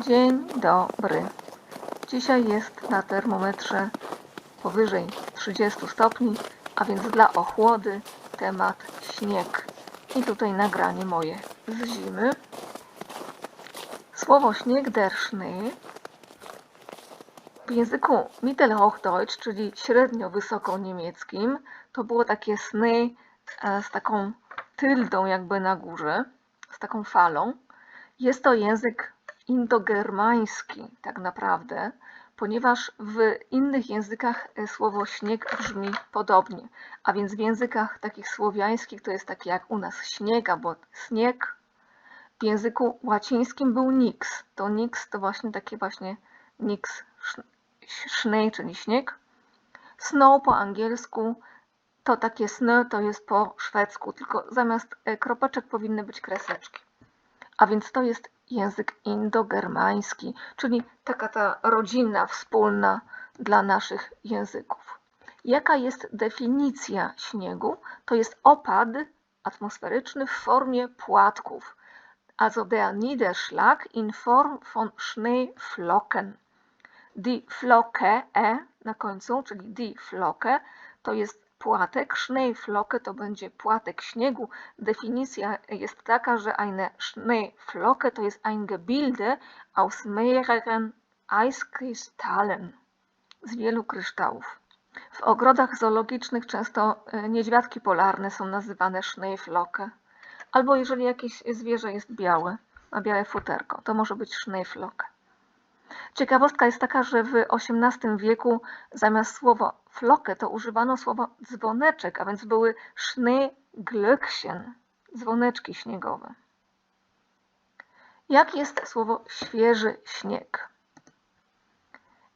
Dzień dobry. Dzisiaj jest na termometrze powyżej 30 stopni, a więc dla ochłody temat śnieg. I tutaj nagranie moje z zimy. Słowo śnieg der Schnee w języku Mittelhochdeutsch, czyli średnio wysoko niemieckim, to było takie sny e, z taką tyldą jakby na górze, z taką falą. Jest to język indogermański tak naprawdę, ponieważ w innych językach e, słowo śnieg brzmi podobnie, a więc w językach takich słowiańskich to jest takie jak u nas śnieg albo śnieg. W języku łacińskim był nix. To nix to właśnie takie właśnie nix, schnee, czyli śnieg. Snow po angielsku to takie sny to jest po szwedzku, tylko zamiast e, kropeczek powinny być kreseczki. A więc to jest język indogermański, czyli taka ta rodzinna, wspólna dla naszych języków. Jaka jest definicja śniegu? To jest opad atmosferyczny w formie płatków. Also der Niederschlag in Form von Schneeflocken. Die Flocke, e na końcu, czyli die Flocke, to jest płatek, Schneeflocke to będzie płatek śniegu. Definicja jest taka, że eine Schneeflocke to jest ein Gebilde aus mehreren Eiskristallen, z wielu kryształów. W ogrodach zoologicznych często e, niedźwiadki polarne są nazywane Schneeflocke. Albo jeżeli jakieś zwierzę jest białe, ma białe futerko, to może być Schneeflocke. Ciekawostka jest taka, że w XVIII wieku zamiast słowa flokę to używano słowa dzwoneczek, a więc były Schneeglöckchen, dzwoneczki śniegowe. Jak jest słowo świeży śnieg?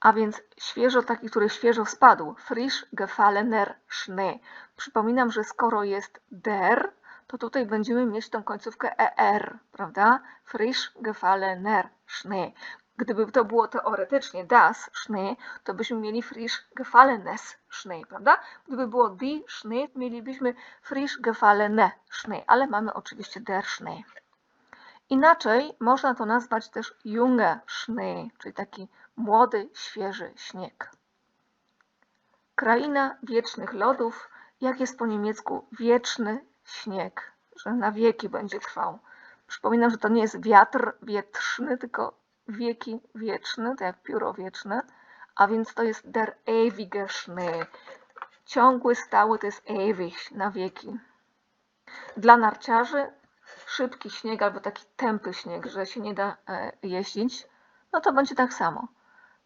A więc świeżo, taki, który świeżo spadł, frisch gefallener Schnee. Przypominam, że skoro jest der, to tutaj będziemy mieć tą końcówkę er, prawda? Frisch gefallener Schnee. Gdyby to było teoretycznie das Schnee, to byśmy mieli frisch gefallenes Schnee, prawda? Gdyby było die Schnee, mielibyśmy frisch gefallene Schnee, ale mamy oczywiście der Schnee. Inaczej można to nazwać też junge Schnee, czyli taki młody, świeży śnieg. Kraina wiecznych lodów, jak jest po niemiecku wieczny śnieg, że na wieki będzie trwał. Przypominam, że to nie jest wiatr wietrzny, tylko wieki wieczny, tak jak pióro wieczne, a więc to jest der ewige Schnee. Ciągły, stały to jest ewig, na wieki. Dla narciarzy szybki śnieg albo taki tępy śnieg, że się nie da e, jeździć, no to będzie tak samo.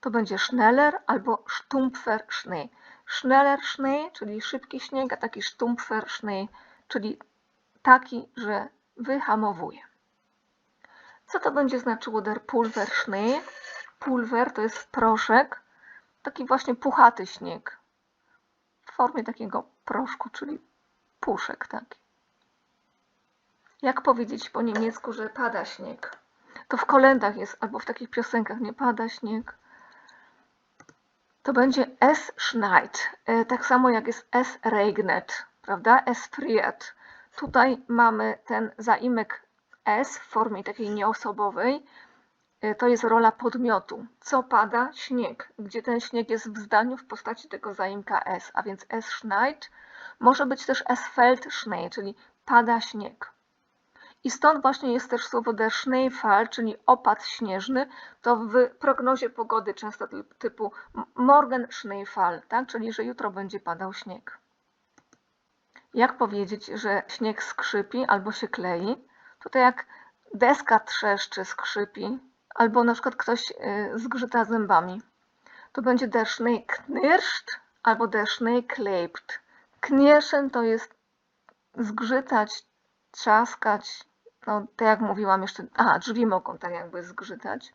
To będzie Schneller albo Stumpfer Schnee. Schneller Schnee, czyli szybki śnieg, a taki Stumpfer Schnee, czyli taki, że wyhamowuje. Co to będzie znaczyło der Pulver Schnee? Pulver to jest proszek, taki właśnie puchaty śnieg. W formie takiego proszku, czyli puszek taki. Jak powiedzieć po niemiecku, że pada śnieg? To w kolendach jest, albo w takich piosenkach nie pada śnieg. To będzie es schneit, e, tak samo jak jest es regnet, prawda? Es friert. Tutaj mamy ten zaimek S w formie takiej nieosobowej, y, to jest rola podmiotu. Co pada? Śnieg. Gdzie ten śnieg jest w zdaniu w postaci tego zaimka S, a więc S schneit. Może być też S fällt Schnee, czyli pada śnieg. I stąd właśnie jest też słowo der Schneefall, czyli opad śnieżny. To w prognozie pogody często typu morgen Schneefall, tak? czyli że jutro będzie padał śnieg. Jak powiedzieć, że śnieg skrzypi albo się klei? Tutaj jak deska trzeszczy, skrzypi, albo na przykład ktoś y, zgrzyta zębami, to będzie der Schnee knirscht albo der Schnee klebt. Knirschen to jest zgrzytać, trzaskać, no tak jak mówiłam jeszcze, aha, drzwi mogą tak jakby zgrzytać.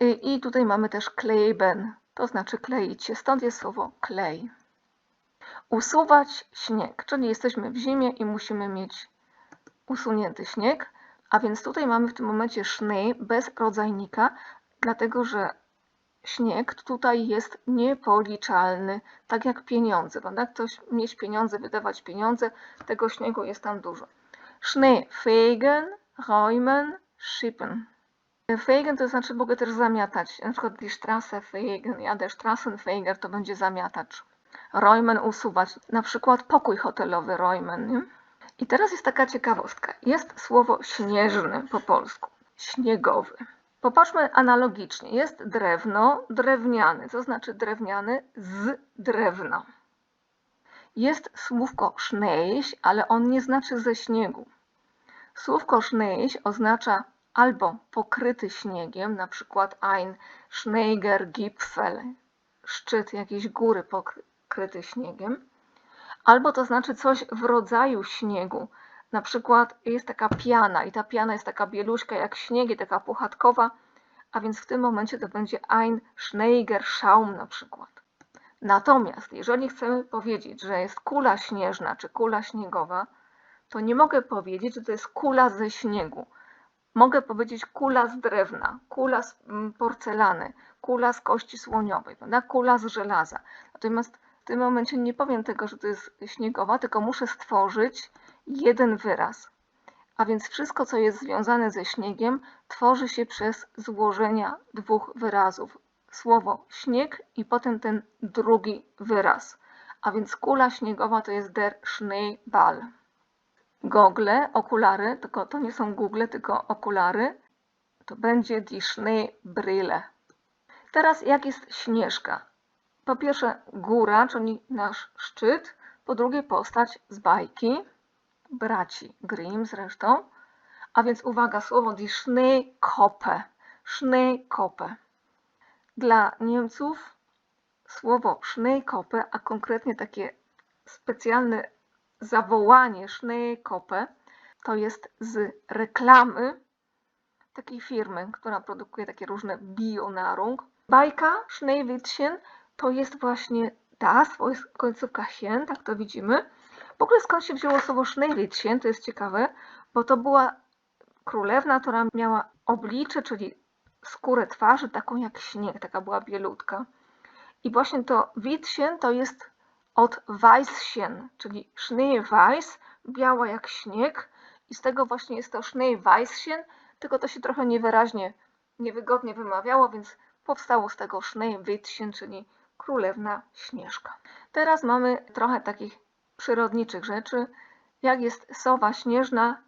I, I tutaj mamy też kleben, to znaczy kleić się, stąd jest słowo klej. Usuwać śnieg, czyli jesteśmy w zimie i musimy mieć usunięty śnieg, a więc tutaj mamy w tym momencie Schnee bez rodzajnika, dlatego że śnieg tutaj jest niepoliczalny, tak jak pieniądze. Prawda? Ktoś mieć pieniądze, wydawać pieniądze, tego śniegu jest tam dużo. Schnee fegen, räumen, schippen. Fegen to znaczy mogę też zamiatać. Na przykład die Straße fegen, ja der Straßenfeger to będzie zamiatacz. Räumen usuwać. Na przykład pokój hotelowy räumen. Nie? I teraz jest taka ciekawostka. Jest słowo śnieżny po polsku. Śniegowy. Popatrzmy analogicznie. Jest drewno, drewniany. Co znaczy drewniany? Z drewna. Jest słówko szneś, ale on nie znaczy ze śniegu. Słówko szneś oznacza albo pokryty śniegiem, na przykład ein Schneiger Gipfel, szczyt jakiejś góry pokryty śniegiem, albo to znaczy coś w rodzaju śniegu. Na przykład jest taka piana i ta piana jest taka bieluśka jak śnieg, taka puchatkowa, a więc w tym momencie to będzie ein Schneiger Schaum na przykład. Natomiast jeżeli chcemy powiedzieć, że jest kula śnieżna czy kula śniegowa, to nie mogę powiedzieć, że to jest kula ze śniegu. Mogę powiedzieć kula z drewna, kula z mm, porcelany, kula z kości słoniowej, prawda? kula z żelaza. Natomiast tym momencie nie powiem tego, że to jest śniegowa, tylko muszę stworzyć jeden wyraz. A więc wszystko, co jest związane ze śniegiem, tworzy się przez złożenia dwóch wyrazów. Słowo śnieg i potem ten drugi wyraz. A więc kula śniegowa to jest der Schneeball. Gogle, okulary, tylko to nie są Google, tylko okulary, to będzie die Schneebrille. Teraz jak jest Śnieżka? Po pierwsze góra, czyli nasz szczyt, po drugie postać z bajki, braci Grimm zresztą, a więc uwaga, słowo die Schneekoppe, Schneekoppe. Dla Niemców słowo Schneekoppe, a konkretnie takie specjalne zawołanie Schneekoppe to jest z reklamy takiej firmy, która produkuje takie różne bionarung. Bajka Schneewittchen to jest właśnie das, to jest końcówka hien, tak to widzimy. W ogóle skąd się wzięło słowo Schneewittchen, to jest ciekawe, bo to była królewna, która miała oblicze, czyli skórę twarzy, taką jak śnieg, taka była bielutka. I właśnie to Wittchen to jest od Weißchen, czyli Schneeweiß, biała jak śnieg i z tego właśnie jest to Schneeweißchen, tylko to się trochę niewyraźnie, niewygodnie wymawiało, więc powstało z tego Schneewittchen, czyli królewna Śnieżka. Teraz mamy trochę takich przyrodniczych rzeczy, jak jest sowa śnieżna,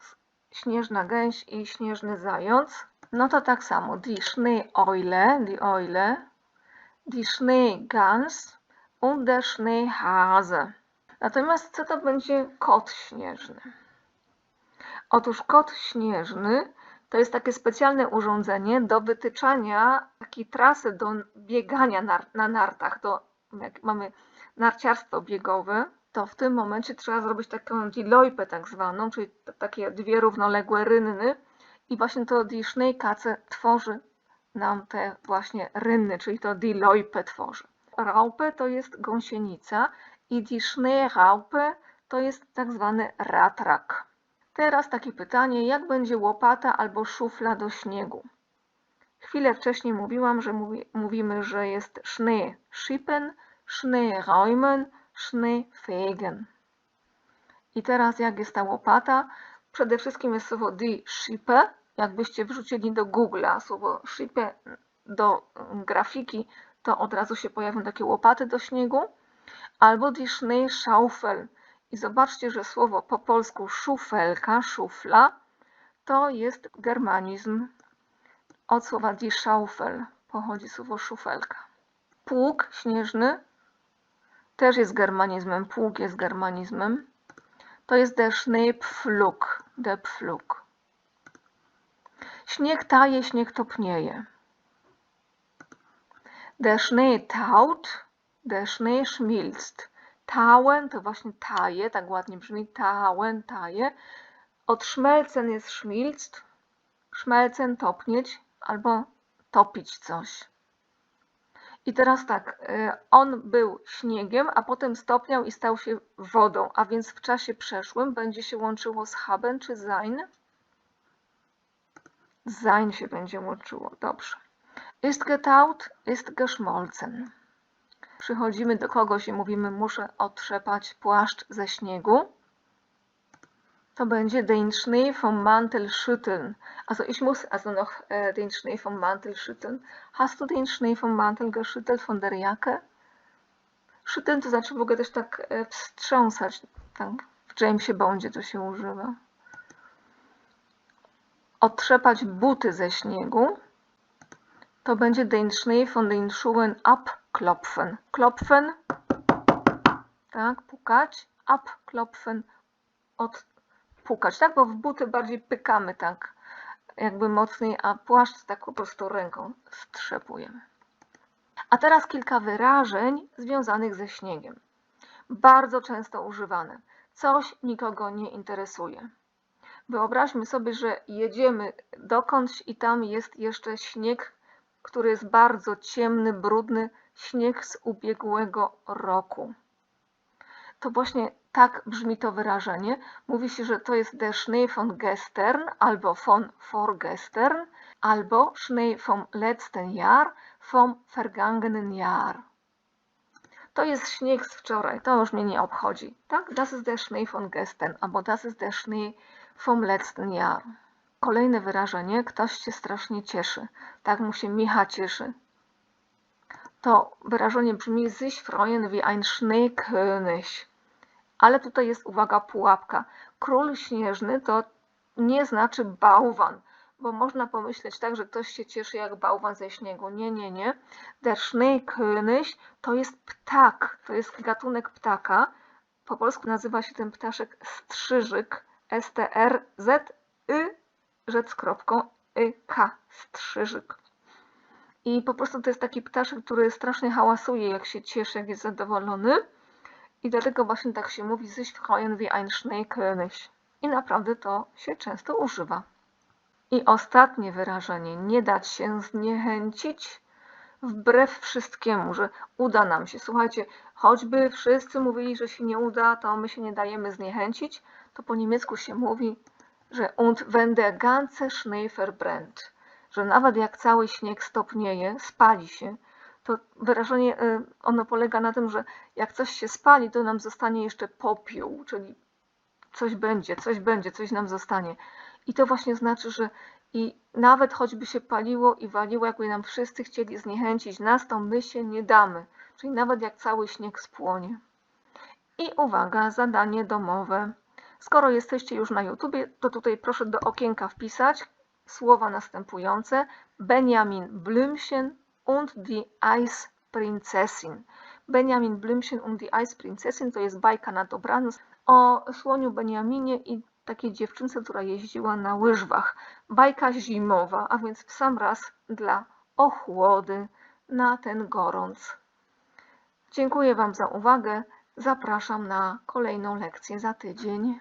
śnieżna gęś i śnieżny zając. No to tak samo, die Schneeeule, die Eule, die Schneegans, und der Schneehase. Natomiast co to będzie kot śnieżny? Otóż kot śnieżny to jest takie specjalne urządzenie do wytyczania takiej trasy do biegania na, na nartach. Do, jak mamy narciarstwo biegowe, to w tym momencie trzeba zrobić taką diloipę tak zwaną, czyli takie dwie równoległe rynny i właśnie to die Schneekace tworzy nam te właśnie rynny, czyli to diloipę tworzy. Raupe to jest gąsienica i die Schneeraupe to jest tak zwany ratrak. Teraz takie pytanie, jak będzie łopata albo szufla do śniegu? Chwilę wcześniej mówiłam, że mówi, mówimy, że jest Schnee schippen, Schnee räumen, Schnee fegen. I teraz jak jest ta łopata? Przede wszystkim jest słowo die Schippe. Jakbyście wrzucili do Google'a słowo Schippe do grafiki, to od razu się pojawią takie łopaty do śniegu, albo die Schneeschaufel. I zobaczcie, że słowo po polsku szufelka, szufla, to jest germanizm. Od słowa die Schaufel pochodzi słowo szufelka. Pług śnieżny też jest germanizmem, pług jest germanizmem. To jest der Schneepflug, der Pflug. Śnieg taje, śnieg topnieje. Der Schnee taut, der Schnee schmilzt. Tauen to właśnie taje, tak ładnie brzmi, tauen, taje. Od szmelcen jest schmilzt, szmelcen topnieć albo topić coś. I teraz tak, y, on był śniegiem, a potem stopniał i stał się wodą, a więc w czasie przeszłym będzie się łączyło z haben czy sein? Sein się będzie łączyło, dobrze. Ist getaut, ist geschmolzen. Przychodzimy do kogoś i mówimy, muszę otrzepać płaszcz ze śniegu. To będzie den Schnee vom Mantel schütteln. Also ich muss also noch äh, den Schnee vom Mantel schütteln. Hast du den Schnee vom Mantel geschüttelt von der Jacke? Schütteln to znaczy mogę też tak e, wstrząsać. Tak, w Jamesie Bondzie to się używa. Otrzepać buty ze śniegu. To będzie den Schnee von den Schuhen abklopfen. Klopfen, tak, pukać. Abklopfen, odpukać, tak, bo w buty bardziej pykamy, tak, jakby mocniej, a płaszcz tak po prostu ręką strzepujemy. A teraz kilka wyrażeń związanych ze śniegiem. Bardzo często używane. Coś nikogo nie interesuje. Wyobraźmy sobie, że jedziemy dokądś i tam jest jeszcze śnieg, który jest bardzo ciemny, brudny, śnieg z ubiegłego roku. To właśnie tak brzmi to wyrażenie. Mówi się, że to jest der Schnee von gestern albo von vorgestern albo Schnee vom letzten Jahr vom vergangenen Jahr. To jest śnieg z wczoraj, to już mnie nie obchodzi. Tak, das ist der Schnee von gestern albo das ist der Schnee vom letzten Jahr. Kolejne wyrażenie, ktoś się strasznie cieszy. Tak mu się Micha cieszy. To wyrażenie brzmi sich freuen wie ein Schneekönig. Ale tutaj jest, uwaga, pułapka. Król śnieżny to nie znaczy bałwan, bo można pomyśleć tak, że ktoś się cieszy jak bałwan ze śniegu. Nie, nie, nie. Der Schneekönig to jest ptak, to jest gatunek ptaka. Po polsku nazywa się ten ptaszek strzyżyk, S-T-R-Z-Y, rzec z kropką, Y-K, strzyżyk. I po prostu to jest taki ptaszek, który strasznie hałasuje, jak się cieszy, jak jest zadowolony. I dlatego właśnie tak się mówi, sich freuen wie ein Schneekönig. I naprawdę to się często używa. I ostatnie wyrażenie, nie dać się zniechęcić wbrew wszystkiemu, że uda nam się. Słuchajcie, choćby wszyscy mówili, że się nie uda, to my się nie dajemy zniechęcić, to po niemiecku się mówi, że und wenn der ganze Schnee verbrennt, że nawet jak cały śnieg stopnieje, spali się, to wyrażenie y, ono polega na tym, że jak coś się spali, to nam zostanie jeszcze popiół, czyli coś będzie, coś będzie, coś nam zostanie. I to właśnie znaczy, że i nawet choćby się paliło i waliło, jakby nam wszyscy chcieli zniechęcić nas, to my się nie damy. Czyli nawet jak cały śnieg spłonie. I uwaga, zadanie domowe. Skoro jesteście już na YouTubie, to tutaj proszę do okienka wpisać słowa następujące. Benjamin Blümchen und die Eisprinzessin. Benjamin Blümchen und die Eisprinzessin to jest bajka na dobranoc o słoniu Benjaminie i takiej dziewczynce, która jeździła na łyżwach. Bajka zimowa, a więc w sam raz dla ochłody na ten gorąc. Dziękuję Wam za uwagę. Zapraszam na kolejną lekcję za tydzień.